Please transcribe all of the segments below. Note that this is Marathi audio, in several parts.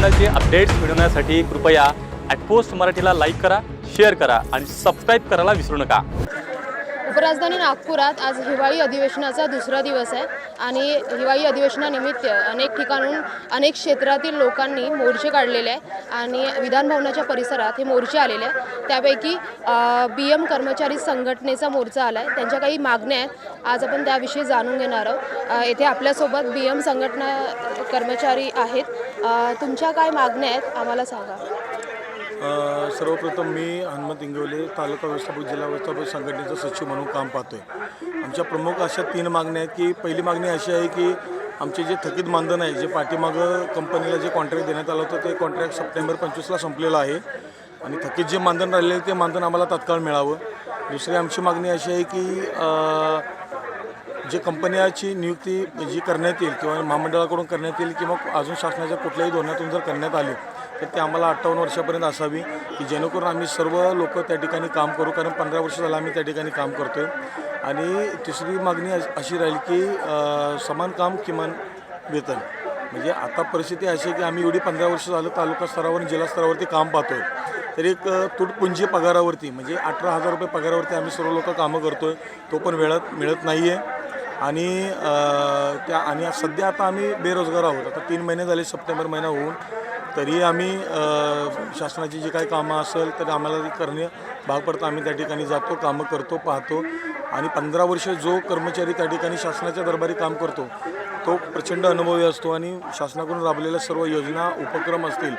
चॅनलचे अपडेट्स मिळवण्यासाठी कृपया ॲटपोस्ट मराठीला लाईक करा शेअर करा आणि सबस्क्राईब करायला विसरू नका. उपराजधानी नागपुरात आज हिवाळी अधिवेशनाचा दुसरा दिवस आहे आणि हिवाळी अधिवेशनानिमित्त अनेक ठिकाणून अनेक क्षेत्रातील लोकांनी मोर्चे काढलेले आहे आणि विधानभवनाच्या परिसरात हे मोर्चे आलेले आहे त्यापैकी बी एम कर्मचारी संघटनेचा मोर्चा आला आहे त्यांच्या काही मागण्या आहेत. आज आपण त्याविषयी जाणून घेणार आहोत. येथे आपल्यासोबत बी एम संघटना कर्मचारी आहेत. तुमच्या काय मागण्या आहेत? आम्हाला सांगा. सर्वप्रथम मी हनुमंत इंगवले तालुका व्यवस्थापक जिल्हा व्यवस्थापक संघटनेचा सचिव म्हणून काम पाहतो आहे आमच्या प्रमुख अशा तीन मागण्या आहेत की पहिली मागणी अशी आहे की आमचे जे थकीत मानधन आहे जे पाठीमागं कंपनीला जे कॉन्ट्रॅक्ट देण्यात आलं होतं ते कॉन्ट्रॅक्ट सप्टेंबर पंचवीसला संपलेलं आहे. आणि थकीत जे मानधन राहिलेलं ते मानधन आम्हाला तात्काळ मिळावं. दुसरी आमची मागणी अशी आहे की जे कंपन्याची नियुक्ती जी करण्यात येईल किंवा महामंडळाकडून करण्यात येईल किंवा अजून शासनाच्या कुठल्याही धोरणातून जर करण्यात आली तर ते आम्हाला अठ्ठावन्न वर्षापर्यंत असावी की जेणेकरून आम्ही सर्व लोक त्या ठिकाणी काम करू. कारण पंधरा वर्ष झालं आम्ही त्या ठिकाणी काम करतो आहे आणि तिसरी मागणी अश- अशी राहील की समान काम किमान वेतन. म्हणजे आता परिस्थिती अशी आहे की आम्ही एवढी पंधरा वर्ष झालं तालुका स्तरावर जिल्हा स्तरावरती काम पाहतोय. तर एक तुटपुंजी पगारावरती म्हणजे अठरा हजार रुपये पगारावरती आम्ही सर्व लोक कामं करतोय. तो पण वेळात मिळत नाही आहे आणि त्या आणि सध्या आता आम्ही बेरोजगार आहोत. आता तीन महिने झाले सप्टेंबर महिना होऊन. तरी आम्ही शासनाची जी काही कामं असेल तर आम्हाला ती करणे भाग पडतं. आम्ही त्या ठिकाणी जातो कामं करतो पाहतो. आणि पंधरा वर्ष जो कर्मचारी त्या ठिकाणी शासनाच्या दरबारी काम करतो तो प्रचंड अनुभवी असतो. आणि शासनाकडून राबलेल्या सर्व योजना उपक्रम असतील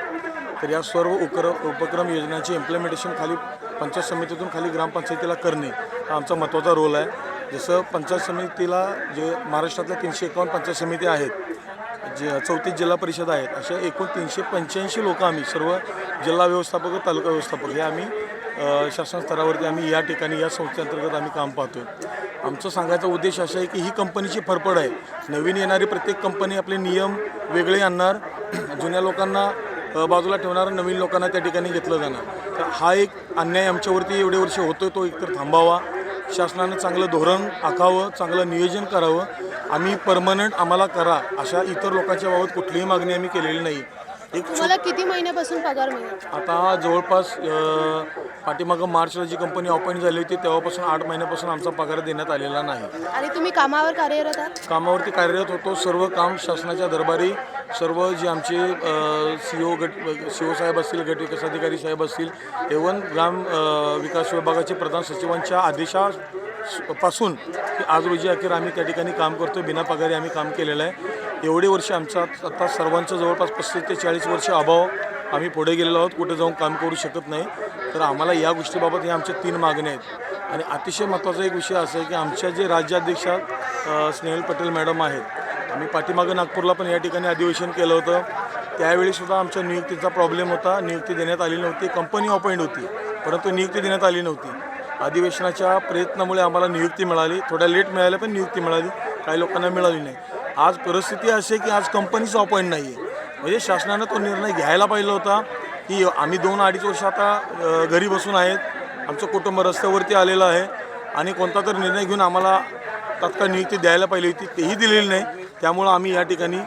तर या सर्व उकर उपक्रम योजनाची इम्प्लिमेंटेशन खाली पंचायत समितीतून खाली ग्रामपंचायतीला करणे हा आमचा महत्त्वाचा रोल आहे. जसं पंचायत समितीला जे महाराष्ट्रातल्या तीनशे एकावन्न पंचायत समिती आहेत जे चौतीस जिल्हा परिषद आहेत अशा एकूण तीनशे पंच्याऐंशी लोकं आम्ही सर्व जिल्हा व्यवस्थापक तालुका व्यवस्थापक हे आम्ही शासन स्तरावरती आम्ही या ठिकाणी या संस्थेअंतर्गत आम्ही काम पाहतो आमचं सांगायचा उद्देश असा आहे की ही कंपनीची फरफड आहे. नवीन येणारी प्रत्येक कंपनी आपले नियम वेगळे आणणार जुन्या लोकांना बाजूला ठेवणार नवीन लोकांना त्या ठिकाणी घेतलं जाणार. तर हा एक अन्याय आमच्यावरती एवढे वर्ष होतोय तो एकतर थांबावा. शासनानं चांगलं धोरण आखावं चांगलं नियोजन करावं. आम्ही परमनंट आम्हाला करा अशा इतर लोकांच्या बाबत कुठलीही मागणी आम्ही केलेली नाही. एक तुम्हाला किती महिन्यापासून पगार मिळेल? आता जवळपास अ, पाठीमागं मार्चला जी कंपनी अपॉइंट झाली होती तेव्हापासून आठ महिन्यापासून आमचा पगार देण्यात आलेला नाही. आणि तुम्ही कामावर कार्यरत आहात? कामावरती कार्यरत होतो सर्व काम शासनाच्या दरबारी सर्व जे आमचे सी ओ गट सी ओ साहेब असतील गट विकास अधिकारी साहेब असतील एवन ग्राम अ, विकास विभागाचे प्रधान सचिवांच्या आदेशा पासून ते आज रोजी अखेर आम्ही त्या ठिकाणी काम करतो बिना पगारी आम्ही काम केलेलं आहे. एवढे वर्ष आमचा आता सर्वांचं जवळपास पस्तीस ते चाळीस वर्ष अभाव आम्ही पुढे गेलेलो आहोत कुठे जाऊन काम करू शकत नाही. तर आम्हाला या गोष्टीबाबत हे आमच्या तीन मागण्या आहेत. आणि अतिशय महत्त्वाचा एक विषय असा आहे की आमच्या जे राज्याध्यक्षा स्नेहल पटेल मॅडम आहेत आम्ही पाठीमागं नागपूरला पण या ठिकाणी अधिवेशन केलं होतं. त्यावेळीसुद्धा आमच्या नियुक्तीचा प्रॉब्लेम होता. नियुक्ती देण्यात आली नव्हती. कंपनी अपॉइंट होती. परंतु नियुक्ती देण्यात आली नव्हती. अधिवेशनाच्या प्रयत्नामुळे आम्हाला नियुक्ती मिळाली. थोड्या लेट मिळाल्या पण नियुक्ती मिळाली. काही लोकांना मिळाली नाही. आज परिस्थिती अशी आहे की आज कंपनीचं अपॉइंट नाही आहे म्हणजे शासनानं तो निर्णय घ्यायला पाहिजे होता की आम्ही दोन अडीच वर्ष आता घरी बसून आहेत. आमचं कुटुंब रस्त्यावरती आलेलं आहे. आणि कोणता तरी निर्णय घेऊन आम्हाला तात्काळ नियुक्ती द्यायला पाहिजे होती तेही दिलेली नाही. त्यामुळं आम्ही या ठिकाणी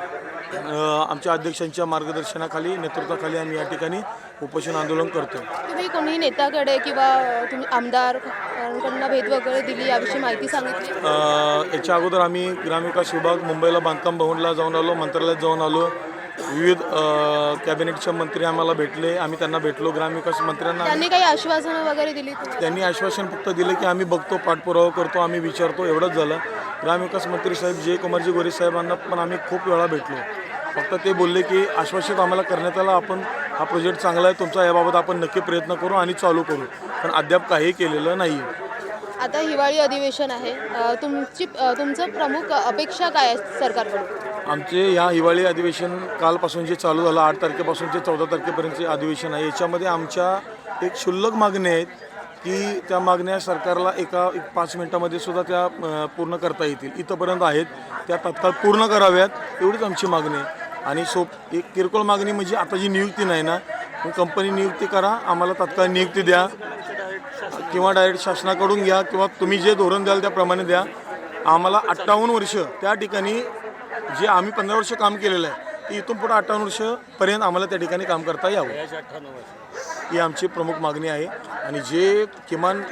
आमच्या अध्यक्षांच्या मार्गदर्शनाखाली नेतृत्वाखाली आम्ही या ठिकाणी उपोषण आंदोलन करतो तुम्ही कोणी नेत्याकडे किंवा तुम्ही आमदार भेट वगैरे दिली याविषयी माहिती सांगितली? याच्या अगोदर आम्ही ग्रामविकास विभाग मुंबईला बांधकाम भवनला जाऊन आलो मंत्रालयात जाऊन आलो. विविध कॅबिनेटचे मंत्री आम्हाला भेटले आम्ही त्यांना भेटलो. ग्रामविकास मंत्र्यांना त्यांनी काही आश्वासनं वगैरे दिली? त्यांनी आश्वासन फक्त दिलं की आम्ही बघतो पाठपुरावा करतो आम्ही विचारतो एवढंच झालं. ग्रामविकास मंत्री साहेब जय कुमारजी गोरे साहेबांना पण आम्ही खूप वेळा भेटलो. फक्त ते बोलले की आश्वासित आम्हाला करण्यात आलं आपण हा प्रोजेक्ट चांगला आहे तुमचा याबाबत आपण नक्की प्रयत्न करू आणि चालू करू. पण अद्याप काही केलेलं नाही आता हिवाळी अधिवेशन आहे. तुमची तुमचं प्रमुख अपेक्षा काय आहे सरकारकडून? आमचे या हिवाळी अधिवेशन कालपासून जे चालू झालं आठ तारखेपासून ते चौदा तारखेपर्यंतचे अधिवेशन आहे. याच्यामध्ये आमच्या एक क्षुल्लक मागण्या आहेत की त्या मागण्या सरकारला एका एक पाच मिनिटामध्ये सुद्धा त्या पूर्ण करता येतील. इथंपर्यंत आहेत. त्या तात्काळ पूर्ण कराव्यात एवढीच आमची मागणी आहे. आणि सोप एक किरकोळ मागणी म्हणजे आता जी नियुक्ती नाही ना मग कंपनी नियुक्ती करा आम्हाला तात्काळ नियुक्ती द्या. किंवा डायरेक्ट शासनाकडून घ्या किंवा तुम्ही जे धोरण द्याल त्याप्रमाणे द्या. आम्हाला अठ्ठावन्न वर्ष त्या ठिकाणी जे आम्ही पंधरा वर्ष काम केलेलं आहे ते इथून पुढे अठ्ठावन्न वर्षपर्यंत आम्हाला त्या ठिकाणी काम करता यावं. ही आमची प्रमुख मागणी आहे. आणि जे किमान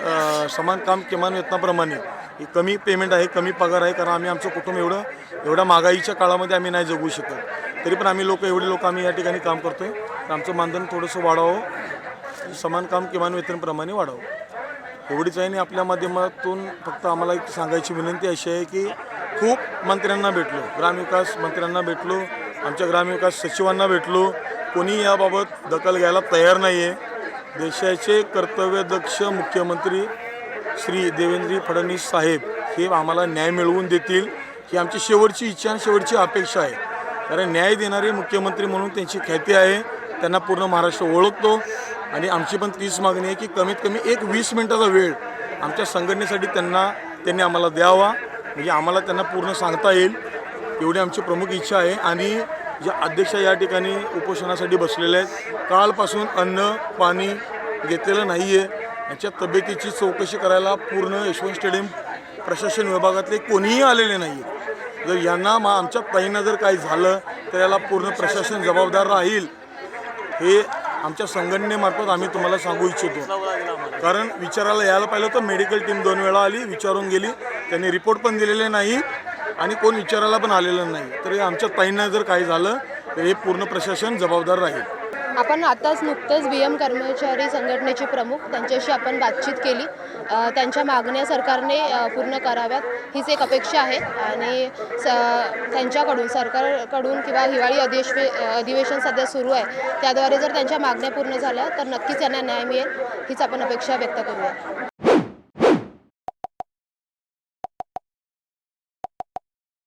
समान काम किमान वेतनाप्रमाणे ही कमी पेमेंट आहे कमी पगार आहे कारण आम्ही आमचं कुटुंब एवढं एवढ्या महागाईच्या काळामध्ये आम्ही नाही जगू शकत. तरी पण आम्ही लोक एवढे लोक आम्ही या ठिकाणी काम करतोय. तर आमचं मानधन थोडंसं वाढावं. समान काम किमान वेतनप्रमाणे वाढावं. एवढीच आहे आणि आपल्या माध्यमातून फक्त आम्हाला एक सांगायची विनंती अशी आहे की खूप मंत्र्यांना भेटलो. ग्रामविकास मंत्र्यांना भेटलो. आमच्या ग्रामविकास सचिवांना भेटलो. कोणी याबाबत दखल घ्यायला तयार नाही आहे देशाचे कर्तव्यदक्ष मुख्यमंत्री श्री देवेंद्र फडणवीस साहेब हे आम्हाला न्याय मिळवून देतील ही आमची शेवटची इच्छा आणि शेवटची अपेक्षा आहे. कारण न्याय देणारे मुख्यमंत्री म्हणून त्यांची ख्याती आहे. त्यांना पूर्ण महाराष्ट्र ओळखतो. आणि आमची पण तीच मागणी आहे की कमीत कमी एक वीस मिनिटाचा वेळ आमच्या संघटनेसाठी त्यांना त्यांनी आम्हाला द्यावा. म्हणजे आम्हाला त्यांना पूर्ण सांगता येईल. एवढी आमची प्रमुख इच्छा आहे. आणि ज्या अध्यक्ष या ठिकाणी उपोषणासाठी बसलेले आहेत कालपासून अन्न पाणी घेतलेलं नाही आहे याच्या तब्येतीची चौकशी करायला पूर्ण यशवंत स्टेडियम प्रशासन विभागातले कोणीही आलेले नाही आहेत जर यांना मा आमच्या ताईंना जर काही झालं तर याला पूर्ण प्रशासन जबाबदार राहील हे आमच्या संघटनेमार्फत आम्ही तुम्हाला सांगू इच्छितो. कारण विचारायला यायला पाहिलं तर मेडिकल टीम दोन वेळा आली विचारून गेली. त्यांनी रिपोर्ट पण दिलेले नाही आणि कोण विचारायला पण आलेलं नाही. तर हे आमच्या ताईंना जर काही झालं तर हे पूर्ण प्रशासन जबाबदार राहील. आपण आताच नुकतंच बी एम कर्मचारी संघटनेचे प्रमुख त्यांच्याशी आपण बातचीत केली. त्यांच्या मागण्या सरकारने पूर्ण कराव्यात हीच एक अपेक्षा आहे. आणि स त्यांच्याकडून सरकारकडून किंवा हिवाळी अधिवेश अधिवेशन सध्या सुरू आहे त्याद्वारे जर त्यांच्या मागण्या पूर्ण झाल्या तर नक्कीच त्यांना न्याय मिळेल हीच आपण अपेक्षा व्यक्त करूया.